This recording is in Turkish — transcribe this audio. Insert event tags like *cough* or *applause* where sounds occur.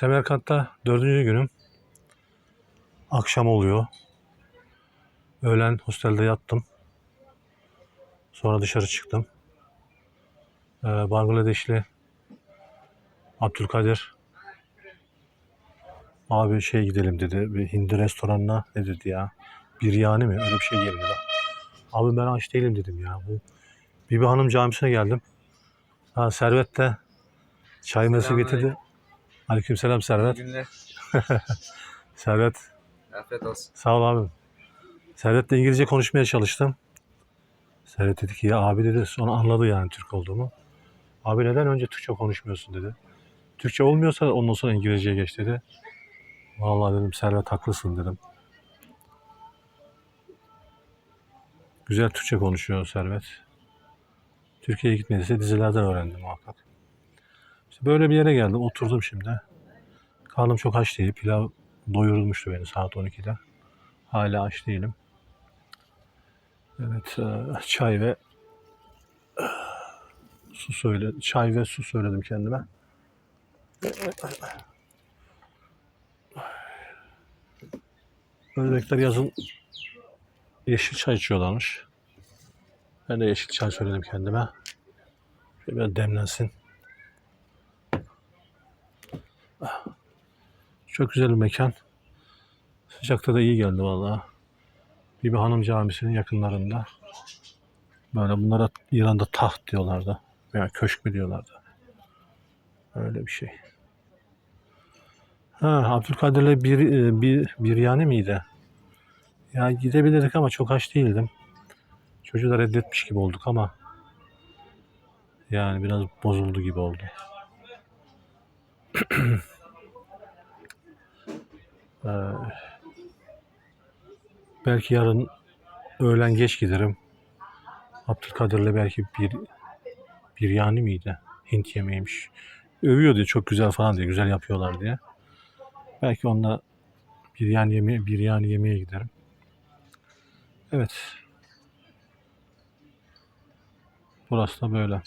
Semerkant'ta dördüncü günüm. Akşam oluyor. Öğlen hostelde yattım. Sonra dışarı çıktım. Ee, Bangladeşli Abdülkadir abi şey gidelim dedi. Bir Hindi restoranına ne dedi ya? Biryani mi? Öyle bir şey geldi. Abi ben aç değilim dedim ya. Bu Bibi Hanım camisine geldim. Ha, Servet de çay Selamünaleyküm. getirdi. Aleykümselam Servet. İyi günler. *laughs* Servet Afiyet olsun. sağ ol abim. Servet'le İngilizce konuşmaya çalıştım. Servet dedi ki ya abi dedi sonra anladı yani Türk olduğumu. Abi neden önce Türkçe konuşmuyorsun dedi. Türkçe olmuyorsa ondan sonra İngilizceye geç dedi. Vallahi dedim Servet haklısın dedim. Güzel Türkçe konuşuyor Servet. Türkiye'ye gitmediyse dizilerden öğrendi muhakkak. Böyle bir yere geldim. Oturdum şimdi. Karnım çok aç değil. Pilav doyurulmuştu beni saat 12'de. Hala aç değilim. Evet, e, çay ve e, su söyle, çay ve su söyledim kendime. Özbekler yazın yeşil çay içiyorlarmış. Ben de yeşil çay söyledim kendime. Biraz demlensin. Çok güzel bir mekan. Sıcakta da iyi geldi vallahi. Bibi Hanım Camisi'nin yakınlarında. Böyle bunlara İran'da taht diyorlardı. Veya köşk mü diyorlardı. Öyle bir şey. Ha, Abdülkadir'le bir, e, bir, bir yani miydi? Ya gidebilirdik ama çok aç değildim. Çocuğu da reddetmiş gibi olduk ama yani biraz bozuldu gibi oldu. *clears throat* Ee, belki yarın öğlen geç giderim. Abdülkadir'le belki bir bir yani miydi? Hint yemeğiymiş. Övüyor diye çok güzel falan diye güzel yapıyorlar diye. Belki onunla bir yani yemeğe bir yani yemeğe giderim. Evet. Burası da böyle.